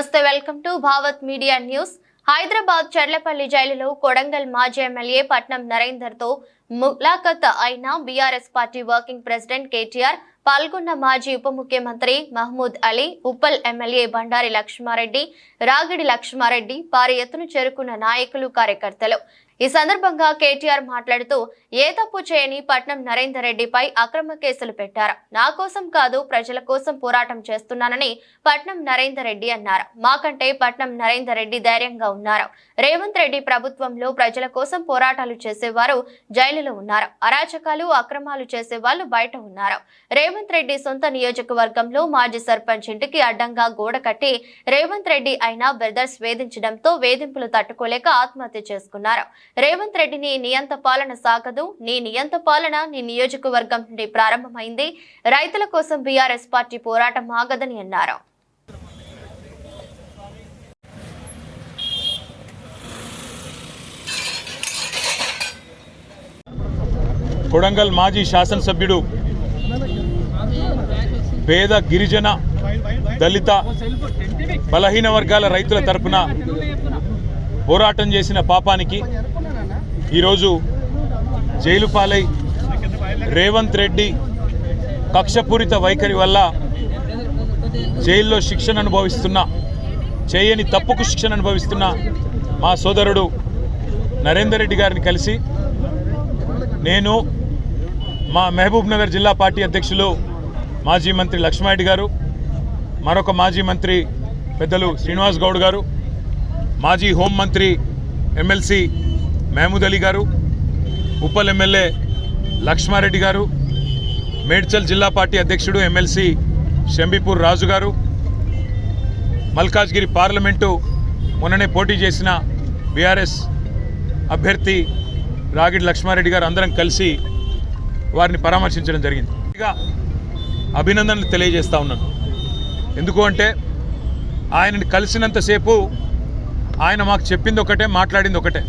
నమస్తే welcome to Bhavat media news. Hyderabad Cherlapalli జైలులో కొడంగల్ మాజీ ఎమ్మెల్యే పట్నం నరేందర్తో ములాఖత్ అయిన BRS party working president KTR పాల్గొన్న మాజీ ఉప ముఖ్యమంత్రి మహమూద్ అలీ ఉప్పల్ ఎమ్మెల్యే బండారి లక్ష్మారెడ్డి రాగిడి లక్ష్మారెడ్డి భారీ ఎత్తున చేరుకున్న నాయకులు కార్యకర్తలు. ఈ సందర్భంగా కేటీఆర్ మాట్లాడుతూ ఏ తప్పు చేయని పట్నం నరేందర్ రెడ్డిపై అక్రమ కేసులు పెట్టారు. నా కోసం కాదు ప్రజల కోసం పోరాటం చేస్తున్నానని పట్నం నరేందర్ రెడ్డి అన్నారు. మాకంటే పట్నం నరేందర్ రెడ్డి ధైర్యంగా ఉన్నారు. రేవంత్ రెడ్డి ప్రభుత్వంలో ప్రజల కోసం పోరాటాలు చేసేవారు జైలులో ఉన్నారు. అరాచకాలు అక్రమాలు చేసేవాళ్ళు బయట ఉన్నారు. రేవంత్ రెడ్డి సొంత నియోజకవర్గంలో మాజీ సర్పంచ్ ఇంటికి అడ్డంగా గోడ కట్టి రేవంత్ రెడ్డి అయినా బ్రదర్స్ వేధించడంతో వేధింపులు తట్టుకోలేక ఆత్మహత్య చేసుకున్నారు. రేవంత్ రెడ్డిని నియంత పాలన సాగదు నీ నియంత పాలన నీ నియోజకవర్గం నుండి ప్రారంభమైంది. రైతుల కోసం బీఆర్ఎస్ పార్టీ పోరాటం ఆగదని అన్నారు. కొడంగల్ మాజీ శాసనసభ్యుడు పేద గిరిజన దళిత బలహీన వర్గాల రైతుల తరపున పోరాటం చేసిన పాపానికి ఈరోజు జైలు పాలై రేవంత్ రెడ్డి కక్షపూరిత వైఖరి వల్ల జైల్లో శిక్షణ అనుభవిస్తున్న చేయని తప్పుకు శిక్షణ అనుభవిస్తున్న మా సోదరుడు నరేందర్ రెడ్డి గారిని కలిసి నేను మా మహబూబ్నగర్ జిల్లా పార్టీ అధ్యక్షులు మాజీ మంత్రి లక్ష్మారెడ్డి గారు మరొక మాజీ మంత్రి పెద్దలు శ్రీనివాస్ గౌడ్ గారు మాజీ హోంమంత్రి ఎమ్మెల్సీ మహమూద్ అలీ గారు ఉప్పల్ ఎమ్మెల్యే లక్ష్మారెడ్డి గారు మేడ్చల్ జిల్లా పార్టీ అధ్యక్షుడు ఎమ్మెల్సీ షంబీపూర్ రాజు గారు మల్కాజ్గిరి పార్లమెంటు మొన్ననే పోటీ చేసిన బీఆర్ఎస్ అభ్యర్థి రాగిడి లక్ష్మారెడ్డి గారు అందరం కలిసి వారిని పరామర్శించడం జరిగింది. ఇక అభినందనలు తెలియజేస్తూ ఉన్నాను. ఎందుకు అంటే ఆయనని కలిసినంతసేపు ఆయన మాకు చెప్పింది ఒకటే మాట్లాడింది ఒకటే.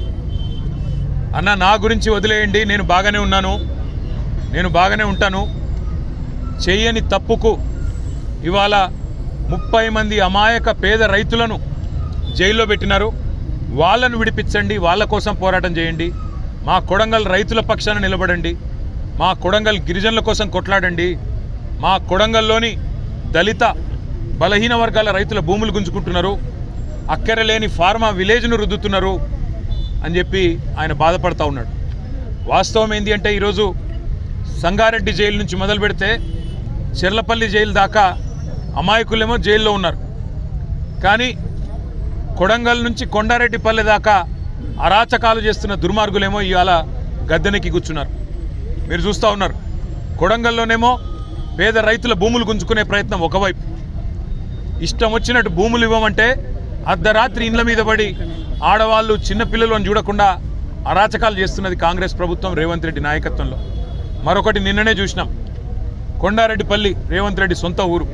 అన్న నా గురించి వదిలేయండి నేను బాగానే ఉన్నాను నేను బాగానే ఉంటాను. చేయని తప్పుకు ఇవాళ ముప్పై మంది అమాయక పేద రైతులను జైల్లో పెట్టినారు. వాళ్ళను విడిపించండి వాళ్ళ కోసం పోరాటం చేయండి. మా కొడంగల్ రైతుల పక్షాన నిలబడండి. మా కొడంగల్ గిరిజనుల కోసం కొట్లాడండి. మా కొడంగల్లోని దళిత బలహీన వర్గాల రైతుల భూములు గుంజుకుంటున్నారు. అక్కరలేని ఫార్మా విలేజ్ను రుద్దుతున్నారు అని చెప్పి ఆయన బాధపడతా ఉన్నాడు. వాస్తవం ఏంటి అంటే ఈరోజు సంగారెడ్డి జైలు నుంచి మొదలు పెడితే చెర్లపల్లి జైలు దాకా అమాయకులేమో జైల్లో ఉన్నారు. కానీ కొడంగల్ నుంచి కొండారెడ్డిపల్లె దాకా అరాచకాలు చేస్తున్న దుర్మార్గులేమో ఇవాళ గద్దెనెక్కి కూర్చున్నారు. మీరు చూస్తూ ఉన్నారు. కొడంగల్లోనేమో పేద రైతుల భూములు గుంజుకునే ప్రయత్నం ఒకవైపు. ఇష్టం వచ్చినట్టు భూములు ఇవ్వమంటే అర్ధరాత్రి ఇండ్ల మీద పడి ఆడవాళ్ళు చిన్నపిల్లలు అని చూడకుండా అరాచకాలు చేస్తున్నది కాంగ్రెస్ ప్రభుత్వం రేవంత్ రెడ్డి నాయకత్వంలో. మరొకటి నిన్ననే చూసినాం. కొండారెడ్డిపల్లి రేవంత్ రెడ్డి సొంత ఊరు.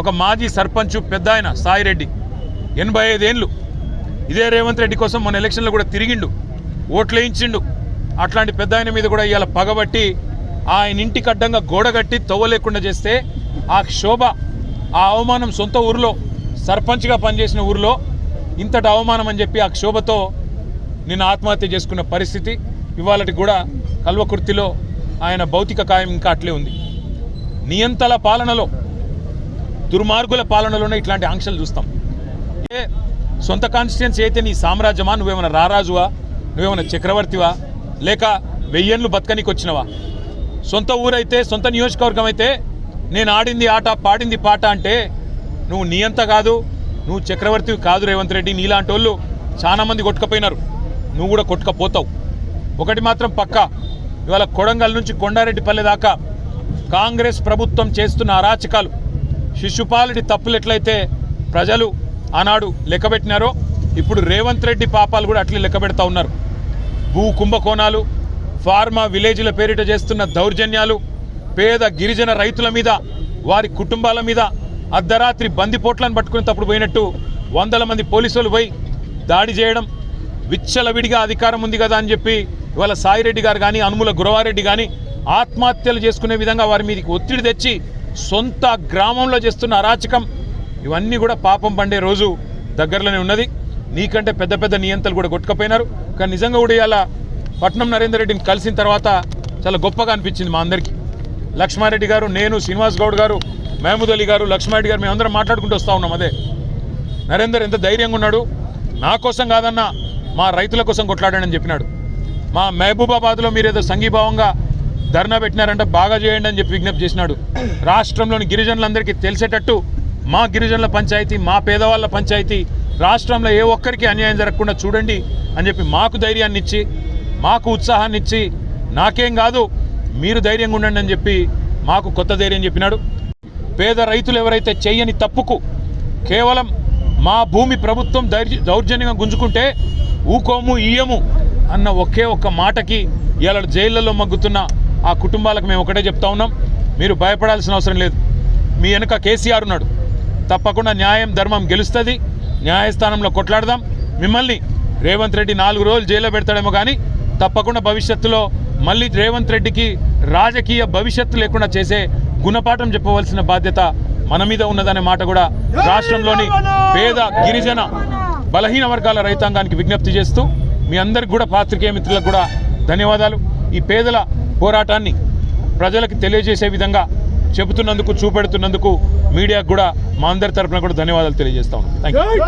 ఒక మాజీ సర్పంచ్ పెద్ద ఆయన సాయిరెడ్డి. ఎనభై ఐదేళ్ళు ఇదే రేవంత్ రెడ్డి కోసం మన ఎలక్షన్లో కూడా తిరిగిండు. ఓట్లు వేయించిండు. అట్లాంటి పెద్ద ఆయన మీద కూడా ఇవాళ పగబట్టి ఆయన ఇంటికి అడ్డంగా గోడ కట్టి తవ్వలేకుండా చేస్తే ఆ శోభ ఆ అవమానం సొంత ఊరిలో సర్పంచ్గా పనిచేసిన ఊరిలో ఇంతటి అవమానం అని చెప్పి ఆ క్షోభతో నేను ఆత్మహత్య చేసుకున్న పరిస్థితి ఇవాళటి కూడా కల్వకుర్తిలో ఆయన భౌతిక కాయం ఇంకా అట్లే ఉంది. నియంతల పాలనలో దుర్మార్గుల పాలనలోనే ఇట్లాంటి ఆంక్షలు చూస్తాం. ఏ సొంత కాన్స్టిట్యున్సీ అయితే నీ సామ్రాజ్యమా? నువ్వేమైనా రారాజువా? నువ్వేమైనా చక్రవర్తివా? లేక వెయ్యేళ్ళు బతకనికి వచ్చినవా సొంత ఊరైతే సొంత నియోజకవర్గం అయితే నేను ఆడింది ఆట పాడింది పాట అంటే నువ్వు నీ అంత కాదు నువ్వు చక్రవర్తి కాదు రేవంత్ రెడ్డి నీలాంటి వాళ్ళు చాలామంది కొట్టుకపోయినారు. నువ్వు కూడా కొట్టుకపోతావు. ఒకటి మాత్రం పక్క ఇవాళ కొడంగల్ నుంచి కొండారెడ్డిపల్లె దాకా కాంగ్రెస్ ప్రభుత్వం చేస్తున్న అరాచకాలు శిశుపాలుడి తప్పులు ఎట్లయితే ప్రజలు ఆనాడు లెక్కబెట్టినారో ఇప్పుడు రేవంత్ రెడ్డి పాపాలు కూడా అట్లే లెక్కబెడతా ఉన్నారు. భూ కుంభకోణాలు ఫార్మా విలేజ్ల పేరిట చేస్తున్న దౌర్జన్యాలు పేద గిరిజన రైతుల మీద వారి కుటుంబాల మీద అర్ధరాత్రి బందిపోట్లను పట్టుకునేటప్పుడు పోయినట్టు వందల మంది పోలీసులు పోయి దాడి చేయడం విచ్చలవిడిగా అధికారం ఉంది కదా అని చెప్పి ఇవాళ సాయిరెడ్డి గారు కానీ అనుముల గురవారెడ్డి కానీ ఆత్మహత్యలు చేసుకునే విధంగా వారి మీదకి ఒత్తిడి తెచ్చి సొంత గ్రామంలో చేస్తున్న అరాచకం ఇవన్నీ కూడా పాపం పండే రోజు దగ్గరలోనే ఉన్నది. నీకంటే పెద్ద పెద్ద నియంతలు కూడా కొట్టుకపోయినారు. కానీ నిజంగా కూడా ఇవాళ పట్నం నరేందర్ రెడ్డిని కలిసిన తర్వాత చాలా గొప్పగా అనిపించింది మా అందరికీ. లక్ష్మారెడ్డి గారు నేను శ్రీనివాస్ గౌడ్ గారు మహమూద్ అలీ గారు లక్ష్మారెడ్డి గారు మేమందరం మాట్లాడుకుంటూ వస్తూ ఉన్నాం అదే. నరేందర్ ఎంత ధైర్యంగా ఉన్నాడు. నా కోసం కాదన్నా మా రైతుల కోసం కొట్లాడానని చెప్పినాడు. మా మహబూబాబాద్లో మీరు ఏదో సంఘీభావంగా ధర్నా పెట్టినారంటే బాగా చేయండి అని చెప్పి విజ్ఞప్తి చేసినాడు. రాష్ట్రంలోని గిరిజనులందరికీ తెలిసేటట్టు మా గిరిజనుల పంచాయతీ మా పేదవాళ్ళ పంచాయతీ రాష్ట్రంలో ఏ ఒక్కరికి అన్యాయం జరగకుండా చూడండి అని చెప్పి మాకు ధైర్యాన్ని ఇచ్చి మాకు ఉత్సాహాన్ని ఇచ్చి నాకేం కాదు మీరు ధైర్యంగా ఉండండి అని చెప్పి మాకు కొత్త ధైర్యం చెప్పినాడు. పేద రైతులు ఎవరైతే చెయ్యని తప్పుకు కేవలం మా భూమి ప్రభుత్వం దౌర్జన్యంగా గుంజుకుంటే ఊకోము ఇయ్యము అన్న ఒకే ఒక్క మాటకి ఇవాళ జైళ్ళలో మగ్గుతున్న ఆ కుటుంబాలకు మేము ఒకటే చెప్తా ఉన్నాం. మీరు భయపడాల్సిన అవసరం లేదు. మీ వెనుక కేసీఆర్ ఉన్నాడు. తప్పకుండా న్యాయం ధర్మం గెలుస్తుంది. న్యాయస్థానంలో కొట్లాడదాం. మిమ్మల్ని రేవంత్ రెడ్డి నాలుగు రోజులు జైల్లో పెడతాడేమో కానీ తప్పకుండా భవిష్యత్తులో మళ్ళీ రేవంత్ రెడ్డికి రాజకీయ భవిష్యత్తు లేకుండా చేసే గుణపాఠం చెప్పవలసిన బాధ్యత మన మీద ఉన్నదనే మాట కూడా రాష్ట్రంలోని పేద గిరిజన బలహీన వర్గాల రైతాంగానికి విజ్ఞప్తి చేస్తూ మీ అందరికి కూడా పాత్రికేయ మిత్రులకు కూడా ధన్యవాదాలు. ఈ పేదల పోరాటాన్ని ప్రజలకు తెలియజేసే విధంగా చెబుతున్నందుకు చూపెడుతున్నందుకు మీడియాకు కూడా మా అందరి తరపున కూడా ధన్యవాదాలు తెలియజేస్తాం థ్యాంక్ యూ